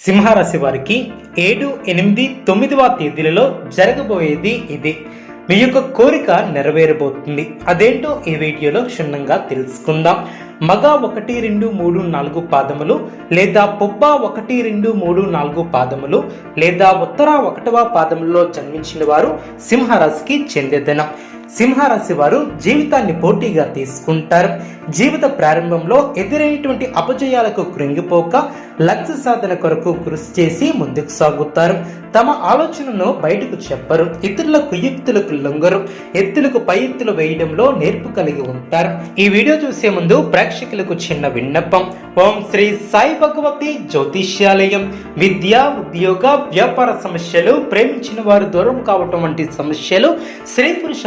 సింహరాశి వారికి ఏడు ఎనిమిది తొమ్మిదవ తేదీలలో జరగబోయేది ఇది. మీ యొక్క కోరిక నెరవేరబోతుంది. అదేంటో ఈ వీడియోలో క్షుణ్ణంగా తెలుసుకుందాం. మగ ఒకటి రెండు మూడు నాలుగు పాదములు లేదా పుబ్బ ఒకటి రెండు మూడు నాలుగు పాదములు లేదా ఉత్తర ఒకటవ పాదములలో జన్మించిన వారు సింహరాశికి చెందేదనం. సింహరాశి వారు జీవితాన్ని పోటీగా తీసుకుంటారు. జీవిత ప్రారంభంలో ఎదురైనటువంటి అపజయాలకు కృంగిపోక లక్ష్య సాధన కొరకు కృషి చేసి ముందుకు సాగుతారు. తమ ఆలోచనను బయటకు చెప్పరు. ఇతరుల కుయుక్తులకు లొంగరు. ఎత్తులకు పై ఎత్తులు వేయడంలో నేర్పు కలిగి ఉంటారు. ఈ వీడియో చూసే ముందు ప్రేక్షకులకు చిన్న విన్నపం. ఓం శ్రీ సాయి భగవతి జ్యోతిష్యాలయం. విద్య ఉద్యోగ వ్యాపార సమస్యలు ప్రేమించిన వారు దూరం కావటం వంటి సమస్యలు స్త్రీ పురుష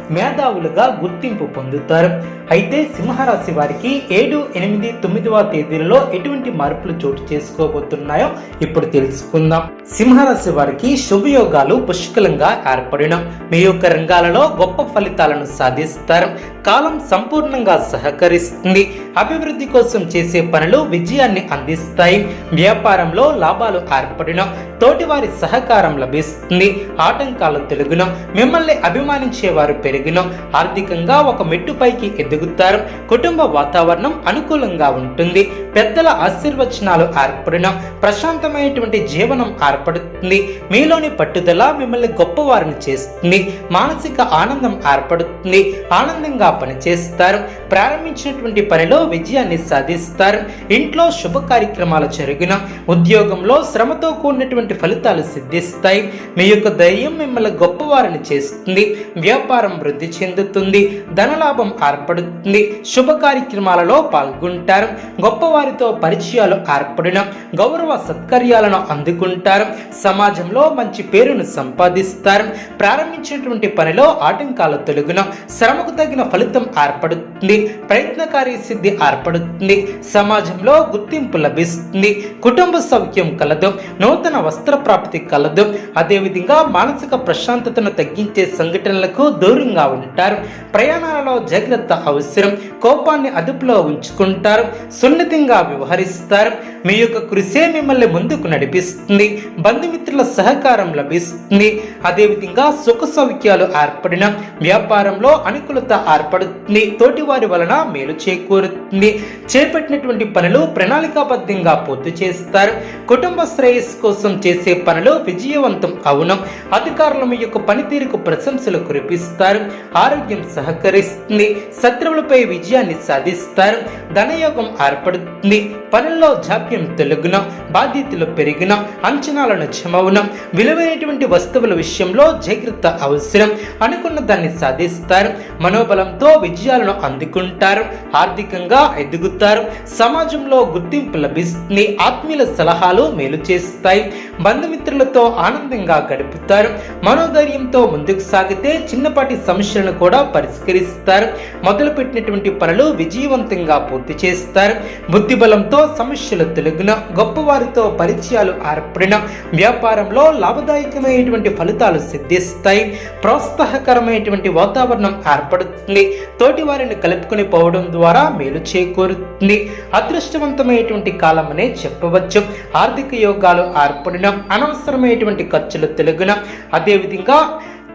మేధావులుగా గుర్తింపు పొందుతారు. అయితే సింహరాశి వారికి ఏడు ఎనిమిది తొమ్మిదవ తేదీలలో ఎటువంటి మార్పులు చోటు చేసుకోబోతున్నాయో ఇప్పుడు తెలుసుకుందాం. సింహరాశి వారికి శుభయోగాలు పుష్కలంగా ఏర్పడిన మీ యొక్క రంగాలలో గొప్ప ఫలితాలను సాధిస్తారు. కాలం సంపూర్ణంగా సహకరిస్తుంది. అభివృద్ధి కోసం చేసే పనులు విజయాన్ని అందిస్తాయి. వ్యాపారంలో లాభాలు ఏర్పడిన తోటివారి సహకారం లభిస్తుంది. ఆటంకాలు తెలుగును మిమ్మల్ని అభిమానించే వారు పెరిగిన ఆర్థికంగా ఒక మెట్టుపైకి ఎదుగుతారు. కుటుంబ వాతావరణం అనుకూలంగా ఉంటుంది. పెద్దల ఆశీర్వచనాలు ఏర్పడిన ప్రశాంతమైనటువంటి జీవనం ఏర్పడుతుంది. మీలోని పట్టుదల మిమ్మల్ని గొప్పవారిని చేస్తుంది. మానసిక ఆనందం ఏర్పడుతుంది. ఆనందంగా పనిచేస్తారు. ప్రారంభించినటువంటి పనిలో విజయాన్ని సాధిస్తారు. ఇంట్లో శుభ కార్యక్రమాలు జరిగిన ఉద్యోగంలో శ్రమతో కూడినటువంటి ఫలితాలు సిద్ధిస్తాయి. మీ యొక్క ధైర్యం మిమ్మల్ని గొప్పవారిని చేస్తుంది. వ్యాపారం వృద్ధి చెందుతుంది. ధనలాభం ఏర్పడుతుంది. శుభ కార్యక్రమాలలో పాల్గొంటారు. గొప్పవారితో పరిచయాలు ఏర్పడిన గౌరవ సత్కర్యాలను అందుకుంటారు. సమాజంలో మంచి పేరును సంపాదిస్తారు. ప్రారంభించినటువంటి పనిలో ఆటంకాలు తొలగిన శ్రమకు తగిన ఫలితం ఏర్పడుతుంది. ప్రయత్నకారి సిద్ధి ఏర్పడుతుంది. సమాజంలో గుర్తింపు లభిస్తుంది. కుటుంబ సౌఖ్యం కలదు. నూతన వస్త్ర ప్రాప్తి కలదు. అదేవిధంగా మానసిక ప్రశాంతతను తగ్గించే సంఘటనలకు దూరంగా ఉంటారు. ప్రయాణాలలో జాగ్రత్త అవసరం. కోపాన్ని అదుపులో ఉంచుకుంటారు. సున్నితంగా వ్యవహరిస్తారు. మీ యొక్క కృషే మిమ్మల్ని ముందుకు నడిపిస్తుంది. బంధుమిత్రుల సహకారం లభిస్తుంది. అదేవిధంగా సుఖ సౌఖ్యాలు ఏర్పడిన వ్యాపారంలో అనుకూలత ఏర్పడుతుంది. తోటివారి వలన మేలు చేకూరుతుంది. చేపట్టినటువంటి పనులు ప్రణాళికాబద్ధంగా పూర్తి చేస్తారు. కుటుంబ శ్రేయస్సు కోసం చేసే పనులు విజయవంతం అవును. అధికారులు మీ యొక్క పనితీరుకు ప్రశంసలు కురిపిస్తారు. ఆరోగ్యం సహకరిస్తుంది. శత్రువులపై విజయాన్ని సాధిస్తారు. ధనయోగం ఏర్పడుతుంది. పనుల్లో జాప్యం తొలగున. బాధ్యతలు పెరిగిన. అంచనాలను చమవునం విలువైనటువంటి వస్తువుల విషయంలో జాగ్రత్త అవసరం. అనుకున్న దాన్ని సాధిస్తారు. మనోబలంతో విజయాలను అందుకుంటారు ఆర్థికంగా ఎదుగుతారు. సమాజంలో గుర్తింపు లభిస్తుంది ఆత్మీయుల సలహాలు మేలు చేస్తాయి. బంధుమిత్రులతో ఆనందంగా గడుపుతారు. మనోధైర్యంతో ముందుకు సాగితే చిన్నపాటి సమస్యలను కూడా పరిష్కరిస్తారు. మొదలుపెట్టినటువంటి పనులు విజయవంతంగా పూర్తి చేస్తారు. బుద్ధిబలంతో సమస్యలు తొలగిన గొప్పవారితో పరిచయాలు ఏర్పడిన వ్యాపారంలో లాభదాయకమైనటువంటి ఫలితాలు సిద్ధిస్తాయి. ప్రోత్సాహకరమైనటువంటి వాతావరణం ఏర్పడుతుంది. తోటి వారిని కలుపుకొని పోవడం ద్వారా మేలు చేకూరుతుంది. అదృష్టవంతమైనటువంటి కాలమనే చెప్పవచ్చు. ఆర్థిక యోగాలు ఏర్పడిన అనవసరమైనటువంటి ఖర్చులు తెలుగున. అదేవిధంగా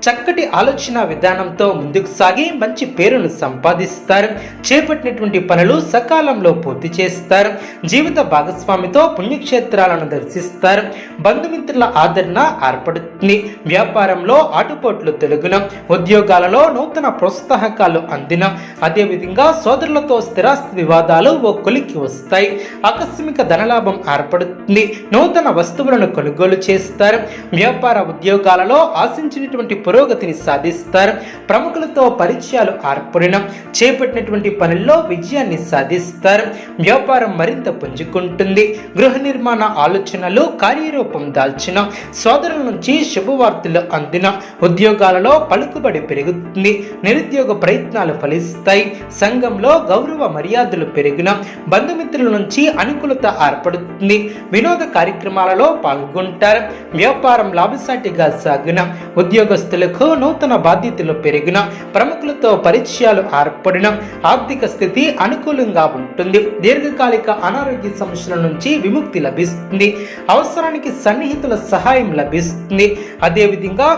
చక్కటి ఆలోచన విధానంతో ముందుకు సాగి మంచి పేరును సంపాదిస్తారు. చేపట్టినటువంటి పనులు సకాలంలో పూర్తి చేస్తారు. జీవిత భాగస్వామితో పుణ్యక్షేత్రాలను దర్శిస్తారు. బంధుమిత్రుల ఆదరణ ఏర్పడుతుంది. వ్యాపారంలో ఆటుపోట్లు తొలగున. ఉద్యోగాలలో నూతన ప్రోత్సాహకాలు అందిన. అదేవిధంగా సోదరులతో స్థిరాస్తి వివాదాలు ఓ కొలికి వస్తాయి. ఆకస్మిక ధనలాభం ఏర్పడుతుంది. నూతన వస్తువులను కొనుగోలు చేస్తారు. వ్యాపార ఉద్యోగాలలో ఆశించినటువంటి పురోగతిని సాధిస్తారు. ప్రముఖులతో పరిచయాలు ఏర్పడిన చేపట్టినటువంటి పనుల్లో విజయాన్ని సాధిస్తారు. వ్యాపారం మరింత పుంజుకుంటుంది. గృహ నిర్మాణ ఆలోచనలు కార్యరూపం దాల్చిన సోదరుల నుంచి శుభవార్తలు అందిన ఉద్యోగాలలో పలుకుబడి పెరుగుతుంది. నిరుద్యోగ ప్రయత్నాలు ఫలిస్తాయి. సంఘంలో గౌరవ మర్యాదలు పెరిగిన బంధుమిత్రుల నుంచి అనుకూలత ఏర్పడుతుంది. వినోద కార్యక్రమాలలో పాల్గొంటారు. వ్యాపారం లాభసాటిగా సాగిన సంస్థలకు నూతన బాధ్యతలు పెరిగిన ప్రముఖులతో పరిచయాలు ఏర్పడిన ఆర్థిక స్థితి అనుకూలంగా ఉంటుంది. దీర్ఘకాలిక అనారోగ్య సమస్యల నుంచి విముక్తి లభిస్తుంది. అవసరానికి సన్నిహితుల సహాయం లభిస్తుంది. అదేవిధంగా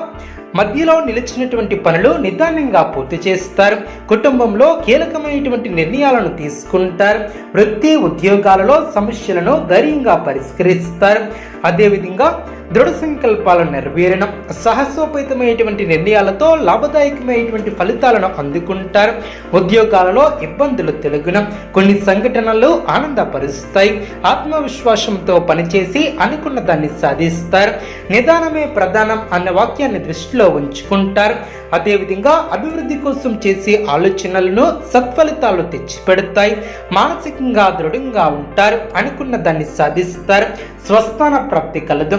మధ్యలో నిలిచినటువంటి పనులు నిదానంగా పూర్తి చేస్తారు. కుటుంబంలో కీలకమైనటువంటి నిర్ణయాలను తీసుకుంటారు. వృత్తి ఉద్యోగాలలో సమస్యలను ధైర్యంగా పరిష్కరిస్తారు. అదేవిధంగా దృఢ సంకల్పాలను నెరవేరడం సాహసోపేతమైనటువంటి నిర్ణయాలతో లాభదాయకమైనటువంటి ఫలితాలను అందుకుంటారు. ఉద్యోగాలలో ఇబ్బందులు తెలుగున. కొన్ని సంఘటనలు ఆనందపరుస్తాయి. ఆత్మవిశ్వాసంతో పనిచేసి అనుకున్న దాన్ని సాధిస్తారు. నిదానమే ప్రధానం అన్న వాక్యాన్ని దృష్టిలో ఉంచుకుంటారు. అదేవిధంగా అభివృద్ధి కోసం చేసే ఆలోచనలను సత్ఫలితాలు తెచ్చిపెడతాయి. మానసికంగా దృఢంగా ఉంటారు. అనుకున్న దాన్ని సాధిస్తారు. స్వస్థాన ప్రాప్తి కలదు.